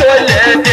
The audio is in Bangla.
চলে